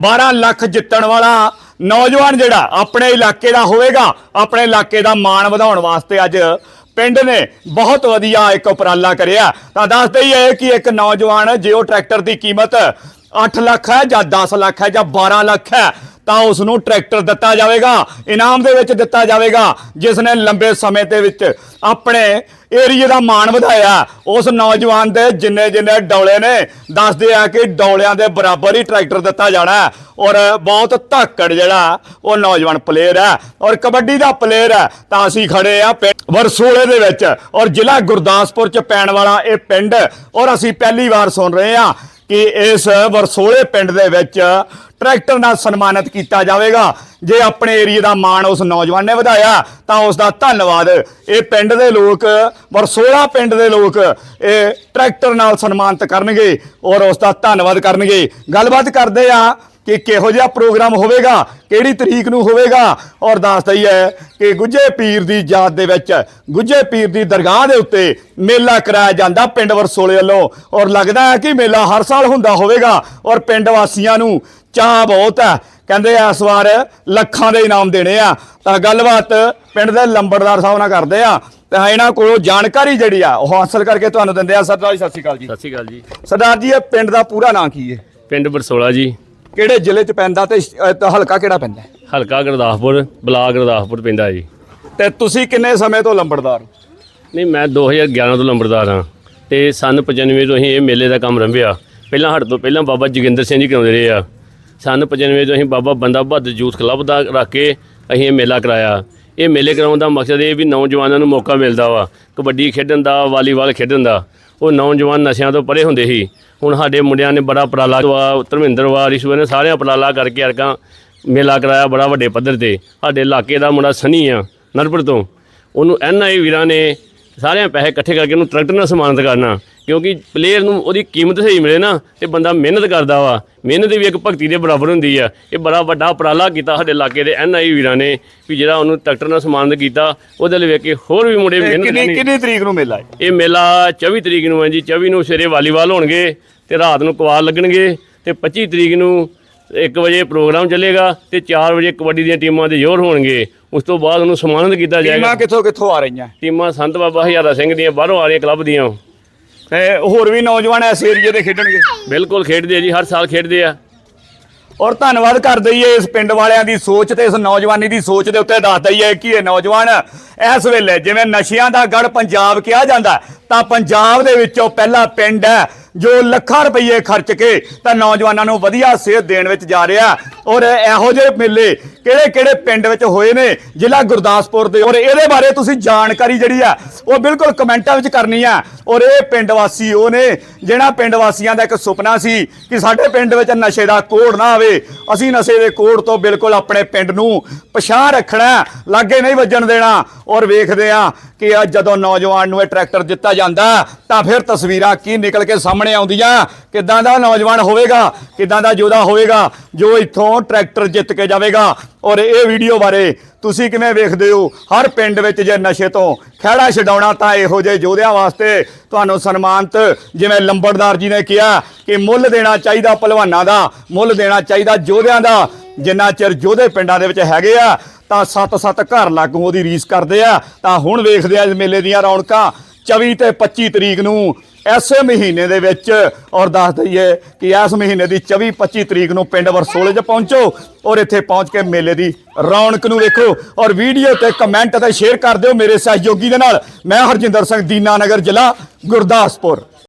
12 ਲੱਖ ਜਿੱਤਣ ਵਾਲਾ ਨੌਜਵਾਨ ਜਿਹੜਾ ਆਪਣੇ ਇਲਾਕੇ ਦਾ ਹੋਵੇਗਾ, ਆਪਣੇ ਇਲਾਕੇ ਦਾ ਮਾਣ ਵਧਾਉਣ ਵਾਸਤੇ ਅੱਜ ਪਿੰਡ ਨੇ ਬਹੁਤ ਵਧੀਆ ਇੱਕ ਉਪਰਾਲਾ ਕਰਿਆ। ਤਾਂ ਦੱਸ ਹੀ ਕਿ ਇੱਕ ਨੌਜਵਾਨ ਜੇ ਉਹ ਟਰੈਕਟਰ ਦੀ ਕੀਮਤ 8 ਲੱਖ ਹੈ ਜਾਂ 10 ਲੱਖ ਹੈ ਜਾਂ 12 ਲੱਖ ਹੈ। ਤਾਂ ਉਸ ਨੂੰ ਟਰੈਕਟਰ ਦਿੱਤਾ ਜਾਵੇਗਾ, ਇਨਾਮ ਦੇ ਵਿੱਚ ਦਿੱਤਾ ਜਾਵੇਗਾ ਜਿਸ ਨੇ ਲੰਬੇ ਸਮੇਂ ਦੇ ਵਿੱਚ ਆਪਣੇ ਏਰੀਏ ਦਾ ਮਾਣ ਵਧਾਇਆ। ਉਸ ਨੌਜਵਾਨ ਦੇ ਜਿੰਨੇ ਜਿੰਨੇ ਡੌਲੇ ਨੇ, ਦੱਸਦੇ ਆ ਕਿ ਡੌਲਿਆਂ ਦੇ ਬਰਾਬਰ ਹੀ ਟਰੈਕਟਰ ਦਿੱਤਾ ਜਾਣਾ ਔਰ ਬਹੁਤ ਧਾਕੜ ਜਿਹੜਾ, ਉਹ ਨੌਜਵਾਨ ਪਲੇਅਰ ਹੈ। ਔਰ ਕਬੱਡੀ ਦਾ ਪਲੇਅਰ ਹੈ, ਤਾਂ ਅਸੀਂ ਖੜੇ ਆ ਪਿੰਡ ਵਰਸੋਲੇ ਦੇ ਵਿੱਚ। ਔਰ ਜ਼ਿਲ੍ਹਾ ਗੁਰਦਾਸਪੁਰ ਚ ਪੈਣ ਵਾਲਾ ਇਹ ਪਿੰਡ, ਔਰ ਅਸੀਂ ਪਹਿਲੀ ਵਾਰ ਸੁਣ ਰਹੇ ਹਾਂ ਕਿ ਇਸ ਵਰਸੋਲੇ ਪਿੰਡ ਦੇ ਵਿੱਚ ਟਰੈਕਟਰ ਨਾਲ ਸਨਮਾਨਿਤ ਕੀਤਾ ਜਾਵੇਗਾ। ਜੇ ਆਪਣੇ ਏਰੀਏ ਦਾ ਮਾਣ ਉਸ ਨੌਜਵਾਨ ਨੇ ਵਧਾਇਆ, ਤਾਂ ਉਸ ਦਾ ਧੰਨਵਾਦ। ਇਹ ਪਿੰਡ ਦੇ ਲੋਕ, ਵਰਸੋਲਾ ਪਿੰਡ ਦੇ ਲੋਕ, ਇਹ ਟਰੈਕਟਰ ਨਾਲ ਸਨਮਾਨਿਤ ਕਰਨਗੇ ਔਰ ਉਸ ਦਾ ਧੰਨਵਾਦ ਕਰਨਗੇ। ਗੱਲਬਾਤ ਕਰਦੇ ਆ ਕਿ ਕਿਹੋ ਜਿਹਾ ਪ੍ਰੋਗਰਾਮ ਹੋਵੇਗਾ ਕਿਹੜੀ ਤਰੀਕ ਨੂੰ ਹੋਵੇਗਾ। ਔਰ ਦੱਸਦਾ ਹੀ ਹੈ ਕਿ ਗੁੱਜੇ ਪੀਰ ਦੀ ਯਾਦ ਦੇ ਵਿੱਚ ਗੁੱਜੇ ਪੀਰ ਦੀ ਦਰਗਾਹ ਦੇ ਉੱਤੇ ਮੇਲਾ ਕਰਾਇਆ ਜਾਂਦਾ ਪਿੰਡ ਵਰਸੋਲੇ ਵੱਲੋਂ। ਔਰ ਲੱਗਦਾ ਹੈ ਕਿ ਮੇਲਾ ਹਰ ਸਾਲ ਹੁੰਦਾ ਹੋਵੇਗਾ। ਔਰ ਪਿੰਡ ਵਾਸੀਆਂ ਨੂੰ ਚਾਹ ਬਹੁਤ ਹੈ। ਕਹਿੰਦੇ ਆ ਇਸ ਵਾਰ ਲੱਖਾਂ ਦੇ ਇਨਾਮ ਦੇਣੇ ਆ। ਤਾਂ ਗੱਲਬਾਤ ਪਿੰਡ ਦੇ ਲੰਬੜਦਾਰ ਸਾਹਿਬ ਨਾਲ ਕਰਦੇ ਆ। ਤਾਂ ਇਹਨਾਂ ਕੋਲੋਂ ਜਾਣਕਾਰੀ ਜਿਹੜੀ ਆ ਉਹ ਹਾਸਲ ਕਰਕੇ ਤੁਹਾਨੂੰ ਦਿੰਦੇ ਆ। ਸਰਦਾਰ ਜੀ ਸਤਿ ਸ਼੍ਰੀ ਅਕਾਲ ਜੀ। ਸਤਿ ਸ਼੍ਰੀ ਅਕਾਲ ਜੀ। ਸਰਦਾਰ ਜੀ ਇਹ ਪਿੰਡ ਦਾ ਪੂਰਾ ਨਾਂ ਕੀ ਹੈ? ਪਿੰਡ ਬਰਸੋਲਾ ਜੀ। ਕਿਹੜੇ ਜ਼ਿਲ੍ਹੇ ਚ ਪੈਂਦਾ ਤੇ ਅਹ, ਤੇ ਹਲਕਾ ਕਿਹੜਾ ਪੈਂਦਾ? ਹੈ? ਹਲਕਾ ਗੁਰਦਾਸਪੁਰ ਬਲਾਕ ਗੁਰਦਾਸਪੁਰ ਪੈਂਦਾ ਜੀ। ਤੇ ਤੁਸੀਂ ਕਿੰਨੇ ਸਮੇਂ ਤੋਂ ਲੰਬੜਦਾਰ ਹੋ? ਨਹੀਂ ਮੈਂ 2011 ਤੋਂ ਲੰਬੜਦਾਰ ਹਾਂ ਤੇ ਸਨ 95 ਤੋਂ ਅਸੀਂ ਇਹ ਮੇਲੇ ਦਾ ਕੰਮ ਰੰਭਿਆ। ਪਹਿਲਾਂ ਸਾਡੇ ਤੋਂ ਪਹਿਲਾਂ ਬਾਬਾ ਜੋਗਿੰਦਰ ਸਿੰਘ ਜੀ ਕਰਾਉਂਦੇ ਰਹੇ ਆ। ਸਨ 95 ਤੋਂ ਅਸੀਂ ਬਾਬਾ ਬੰਦਾ ਬਹਾਦਰ ਯੂਥ ਕਲੱਬ ਦਾ ਰੱਖ ਕੇ ਅਸੀਂ ਇਹ ਮੇਲਾ ਕਰਾਇਆ। ਇਹ ਮੇਲੇ ਕਰਾਉਣ ਦਾ ਮਕਸਦ ਇਹ ਵੀ ਨੌਜਵਾਨਾਂ ਨੂੰ ਮੌਕਾ ਮਿਲਦਾ ਵਾ। ਕਬੱਡੀ ਖੇਡਣ ਦਾ ਵਾਲੀਬਾਲ ਖੇਡਣ ਦਾ। ਉਹ ਨੌਜਵਾਨ ਨਸ਼ਿਆਂ ਤੋਂ ਪਰੇ ਹੁੰਦੇ ਸੀ। ਹੁਣ ਸਾਡੇ ਮੁੰਡਿਆਂ ਨੇ ਬੜਾ ਉਪਰਾਲਾ ਵਾ ਧਰਮਿੰਦਰ ਵਾ ਰਿਸ਼ਵਰ ਨੇ ਸਾਰਿਆਂ ਉਪਰਾਲਾ ਕਰਕੇ ਅਰਕਾਂ ਮੇਲਾ ਕਰਾਇਆ ਬੜਾ ਵੱਡੇ ਪੱਧਰ ਤੇ। ਸਾਡੇ ਇਲਾਕੇ ਦਾ ਮੁੰਡਾ ਸਨੀ ਆ, ਨਰਪੁਰ ਤੋਂ। ਉਹਨੂੰ ਐਨਆਈ ਵੀਰਾਂ ਨੇ ਸਾਰਿਆਂ ਪੈਸੇ ਇਕੱਠੇ ਕਰਕੇ ਉਹਨੂੰ ਟਰੈਕਟਰ ਨਾਲ ਸਨਮਾਨਿਤ ਕਰਨਾ। ਕਿਉਂਕਿ ਪਲੇਅਰ ਨੂੰ ਉਹਦੀ ਕੀਮਤ ਸਹੀ ਮਿਲੇ ਨਾ ਤੇ ਬੰਦਾ ਮਿਹਨਤ ਕਰਦਾ ਵਾ। ਮਿਹਨਤ ਵੀ ਇੱਕ ਭਗਤੀ ਦੇ ਬਰਾਬਰ ਹੁੰਦੀ ਆ। ਇਹ ਬੜਾ ਵੱਡਾ ਉਪਰਾਲਾ ਕੀਤਾ ਸਾਡੇ ਇਲਾਕੇ ਦੇ ਐਨਆਈ ਵੀਰਾਂ ਨੇ ਵੀ ਜਿਹੜਾ ਉਹਨੂੰ ਟਰੈਕਟਰ ਨਾਲ ਸਨਮਾਨਿਤ ਕੀਤਾ ਉਹਦੇ ਲਈ ਵੇਖ ਕੇ ਹੋਰ ਵੀ ਮੁੰਡੇ ਮਿਹਨਤ ਕਿੰਨੀ ਕਿੰਨੀ ਤਰੀਕ ਨੂੰ ਮੇਲਾ ਹੈ? ਇਹ ਮੇਲਾ 24 ਤਰੀਕ ਨੂੰ ਹੈ ਜੀ। 24 ਨੂੰ ਸਵੇਰੇ ਵਾਲੀਬਾਲ ਹੋਣਗੇ ਤੇ ਰਾਤ ਨੂੰ ਕਵਾਲ ਲੱਗਣਗੇ ਤੇ 25 ਤਰੀਕ ਨੂੰ 1 ਵਜੇ ਪ੍ਰੋਗਰਾਮ ਚੱਲੇਗਾ ਤੇ 4 ਵਜੇ ਕਬੱਡੀ ਦੀਆਂ ਟੀਮਾਂ ਦੇ ਜ਼ੋਰ ਹੋਣਗੇ। ਉਸ ਤੋਂ ਬਾਅਦ ਉਹਨੂੰ ਸਨਮਾਨਿਤ ਕੀਤਾ ਜਾਏਗਾ। ਟੀਮਾਂ ਕਿੱਥੋਂ ਕਿੱਥੋਂ ਆ ਰਹੀਆਂ? ਟੀਮਾਂ ਸੰਤ ਬਾਬਾ ਹਜ਼ਾਰਾ ਸਿੰਘ ਦੀਆਂ ਬਾਹਰੋਂ ਆ ਰਹੀਆਂ ਕਲੱਬ ਦੀਆਂ। ਤੇ ਹੋਰ ਵੀ ਨੌਜਵਾਨ ਇਸ ਏਰੀਏ ਦੇ ਖੇਡਣਗੇ। ਬਿਲਕੁਲ ਖੇਡਦੇ ਆ ਜੀ ਹਰ ਸਾਲ ਖੇਡਦੇ ਆ। ਔਰ ਧੰਨਵਾਦ ਕਰ ਦਈਏ ਇਸ ਪਿੰਡ ਵਾਲਿਆਂ ਦੀ ਸੋਚ ਤੇ ਇਸ ਨੌਜਵਾਨੀ ਦੀ ਸੋਚ ਦੇ ਉੱਤੇ ਦੱਸ ਦਈਏ ਕਿ ਇਹ ਨੌਜਵਾਨ ਇਸ ਵੇਲੇ ਜਿਵੇਂ ਨਸ਼ਿਆਂ ਦਾ ਗੜ ਪੰਜਾਬ ਕਿਹਾ ਜਾਂਦਾ ਤਾਂ ਪੰਜਾਬ ਦੇ ਵਿੱਚੋਂ ਪਹਿਲਾ ਪਿੰਡ ਹੈ ਜੋ ਲੱਖਾਂ ਰੁਪਏ ਖਰਚ ਕੇ ਤਾਂ ਨੌਜਵਾਨਾਂ ਨੂੰ ਵਧੀਆ ਸੇਧ ਦੇਣ ਵਿੱਚ ਜਾ ਰਿਹਾ। ਔਰ ਇਹੋ ਜਿਹੇ ਮੇਲੇ ਕਿਹੜੇ ਕਿਹੜੇ ਪਿੰਡ ਵਿੱਚ ਹੋਏ ਨੇ, ਜ਼ਿਲ੍ਹਾ ਗੁਰਦਾਸਪੁਰ ਦੇ। ਔਰ ਇਹਦੇ ਬਾਰੇ ਤੁਸੀਂ ਜਾਣਕਾਰੀ ਜਿਹੜੀ ਆ, ਉਹ ਬਿਲਕੁਲ ਕਮੈਂਟਾਂ ਵਿੱਚ ਕਰਨੀ ਆ। ਔਰ ਇਹ ਪਿੰਡ ਵਾਸੀ ਉਹ ਨੇ ਜਿਹੜਾ ਪਿੰਡ ਵਾਸੀਆਂ ਦਾ ਇੱਕ ਸੁਪਨਾ ਸੀ ਕਿ ਸਾਡੇ ਪਿੰਡ ਵਿੱਚ ਨਸ਼ੇ ਦਾ ਕੋੜ ਨਾ ਆਵੇ। ਅਸੀਂ ਨਸ਼ੇ ਦੇ ਕੋੜ ਤੋਂ ਬਿਲਕੁਲ ਆਪਣੇ ਪਿੰਡ ਨੂੰ ਪਛਾਣ ਰੱਖਣਾ ਲਾਗੇ ਨਹੀਂ ਵੱਜਣ ਦੇਣਾ। ਔਰ ਵੇਖਦੇ ਆ ਕਿ ਅੱਜ ਜਦੋਂ ਨੌਜਵਾਨ ਨੂੰ ਇਹ ਟਰੈਕਟਰ ਦਿੱਤਾ ਜਾਂਦਾ, ਤਾਂ ਫਿਰ ਤਸਵੀਰਾਂ ਕੀ ਨਿਕਲ ਕੇ ਸਾਹਮਣੇ ਆਉਂਦੀਆਂ? ਕਿਦਾਂ ਦਾ ਨੌਜਵਾਨ ਹੋਵੇਗਾ? ਕਿਦਾਂ ਦਾ ਯੋਧਾ ਹੋਵੇਗਾ? ਜੋ ਇੱਥੋਂ ਟਰੈਕਟਰ ਜਿੱਤ ਕੇ ਜਾਵੇਗਾ? ਔਰ ਇਹ ਵੀਡੀਓ ਬਾਰੇ ਤੁਸੀਂ ਕਿਵੇਂ ਵੇਖਦੇ ਹੋ? ਹਰ ਪਿੰਡ ਵਿੱਚ ਜੇ ਨਸ਼ੇ ਤੋਂ ਖਹਿੜਾ ਛਡਾਉਣਾ ਤਾਂ ਇਹੋ ਜਿਹੇ ਯੋਧਿਆਂ ਵਾਸਤੇ ਤੁਹਾਨੂੰ ਸਨਮਾਨਿਤ ਜਿਵੇਂ ਲੰਬੜਦਾਰ ਜੀ ਨੇ ਕਿਹਾ ਕਿ ਮੁੱਲ ਦੇਣਾ ਚਾਹੀਦਾ ਪਹਿਲਵਾਨਾਂ ਦਾ, ਮੁੱਲ ਦੇਣਾ ਚਾਹੀਦਾ ਯੋਧਿਆਂ ਦਾ। ਜਿੰਨਾ ਚਿਰ ਯੋਧੇ ਪਿੰਡਾਂ ਦੇ ਵਿੱਚ ਹੈਗੇ ਆ, ਤਾਂ ਸੱਤ-ਸੱਤ ਘਰ ਲਾਗੂ ਉਹਦੀ ਰੀਸ ਕਰਦੇ ਆ। ਤਾਂ ਹੁਣ ਵੇਖਦੇ ਆ ਇਸ ਮੇਲੇ ਦੀਆਂ ਰੌਣਕਾਂ। 24 ਤੇ 25 ਤਰੀਕ ਨੂੰ ਐਸੇ ਮਹੀਨੇ ਦੇ ਵਿੱਚ ਔਰ ਦੱਸ ਦਈਏ ਕਿ ਇਸ ਮਹੀਨੇ ਦੀ 24 25 ਤਰੀਕ ਨੂੰ ਪਿੰਡ ਵਰਸੋਲੇ 'ਚ ਪਹੁੰਚੋ ਔਰ ਇੱਥੇ ਪਹੁੰਚ ਕੇ ਮੇਲੇ ਦੀ ਰੌਣਕ ਨੂੰ ਵੇਖੋ ਔਰ ਵੀਡੀਓ ਤੇ ਕਮੈਂਟ ਤੇ ਸ਼ੇਅਰ ਕਰ ਦਿਓ ਮੇਰੇ ਸਹਿਯੋਗੀ ਦੇ ਨਾਲ। ਮੈਂ ਹਰਜਿੰਦਰ ਸਿੰਘ ਦੀਨਾਨਗਰ ਜ਼ਿਲ੍ਹਾ, ਗੁਰਦਾਸਪੁਰ।